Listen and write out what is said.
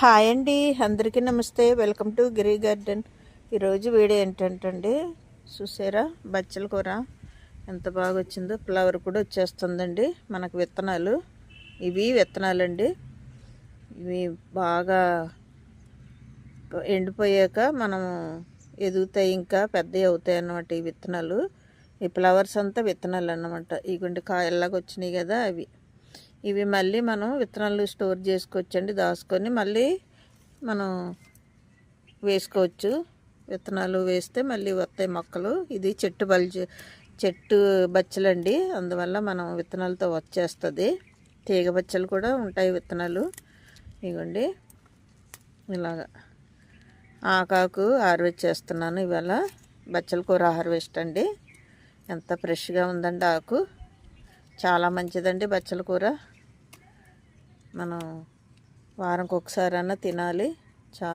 Hi అండి అందరికీ నమస్తే. Welcome to Giri garden. ఈరోజు వీడియో ఏంటంటే చూసారా? బచ్చల కూర. ఎంత బాగా వచ్చిందో ఫ్లవర్ కూడా వచ్చేస్తుందండి మనకు విత్తనాలు. ఇవి విత్తనాలండి. ఇవి బాగా ఎండిపోయాక మనం ఎదుగుతాయి ఇంకా పెద్దవి అవుతాయి అన్నమాట ఈ విత్తనాలు. ఈ ఫ్లవర్స్ అంతా విత్తనాలు అన్నమాట ఇగుండి కాయల్లాగా వచ్చినాయి కదా అవి. ఇవి మళ్ళీ మనం విత్తనాలు స్టోర్ చేసుకోవచ్చండి దాచుకొని మళ్ళీ మనం వేసుకోవచ్చు. విత్తనాలు వేస్తే మళ్ళీ వస్తాయి మొక్కలు. ఇది చెట్టు బల్జు చెట్టు బచ్చలండి. అందువల్ల మనం విత్తనాలతో వచ్చేస్తుంది. తీగ బచ్చలు కూడా ఉంటాయి విత్తనాలు. ఇవ్వండి ఇలాగా. ఆకాకు హార్వెస్ట్ చేస్తున్నాను ఇవాళ. బచ్చల కూర హార్వెస్ట్ అండి. ఎంత ఫ్రెష్గా ఉందండి ఆకు. చాలా మంచిదండి బచ్చల కూర. మనం వారంకి ఒకసారి తినాలి.